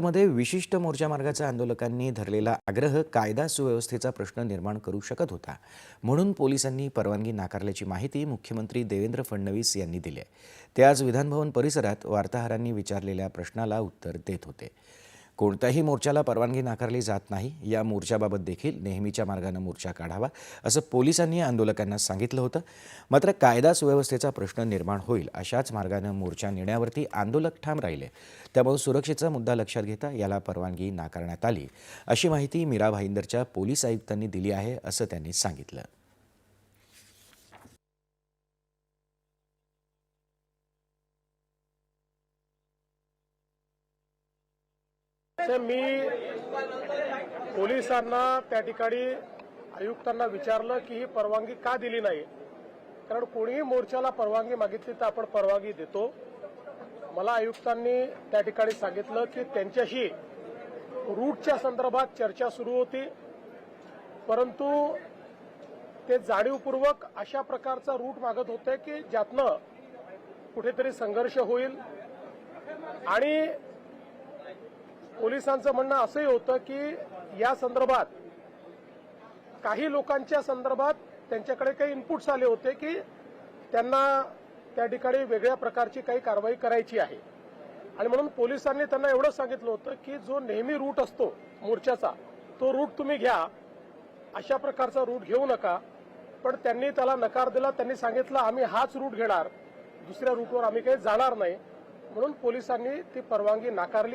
मध्ये विशिष्ट मोर्चा मार्गाचा आंदोलकांनी धरलेला आग्रह कायदा सुव्यवस्थेचा प्रश्न निर्माण करू शकत होता. म्हणून पोलिसांनी परवानगी नाकारल्याची माहिती मुख्यमंत्री देवेंद्र फडणवीस यांनी दिली आहे. ते आज विधानभवन परिसरात वार्ताहरांनी विचारलेल्या प्रश्नाला उत्तर देत होते. कोणत्याही मोर्चाला परवानगी नाकारली जात नाही. या मोर्चाबाबत देखील नेहमीच्या मार्गानं मोर्चा काढावा असं पोलिसांनी आंदोलकांना सांगितलं होतं. मात्र कायदा सुव्यवस्थेचा प्रश्न निर्माण होईल अशाच मार्गानं मोर्चा नेण्यावरती आंदोलक ठाम राहिले. त्यामुळे सुरक्षेचा मुद्दा लक्षात घेता याला परवानगी नाकारण्यात आली. अशी माहिती मीरा भाईंदरच्या पोलीस आयुक्तांनी दिली आहे असं त्यांनी सांगितलं. मी पोलिसांना त्या ठिकाणी आयुक्तांना विचारलं की ही परवानगी का दिली नाही? कारण कोणीही मोर्चाला परवानगी मागितली तर आपण परवानगी देतो. मला आयुक्तांनी त्या ठिकाणी सांगितलं की त्यांच्याशी रूटच्या संदर्भात चर्चा सुरू होती. परंतु ते जाणीवपूर्वक अशा प्रकारचा रूट मागत होते की ज्यातनं कुठेतरी संघर्ष होईल. आणि पोलिसांचं म्हणणं असंही होतं की या संदर्भात काही लोकांच्या संदर्भात त्यांच्याकडे काही इनपुट्स आले होते की त्यांना त्या ठिकाणी वेगळ्या प्रकारची काही कारवाई करायची आहे. आणि म्हणून पोलिसांनी त्यांना एवढं सांगितलं होतं की जो नेहमी रूट असतो मोर्चाचा तो रूट तुम्ही घ्या अशा प्रकारचा रूट घेऊ नका. पण त्यांनी त्याला नकार दिला त्यांनी सांगितलं आम्ही हाच रूट घेणार दुसऱ्या रूटवर आम्ही काही जाणार नाही. म्हणून पोलिसांनी ती परवानगी नाकारली.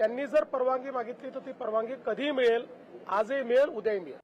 त्यांनी जर परवानगी मागितली तर ती परवानगी कधीही मिळेल. आजही मिळेल उद्याही मिळेल.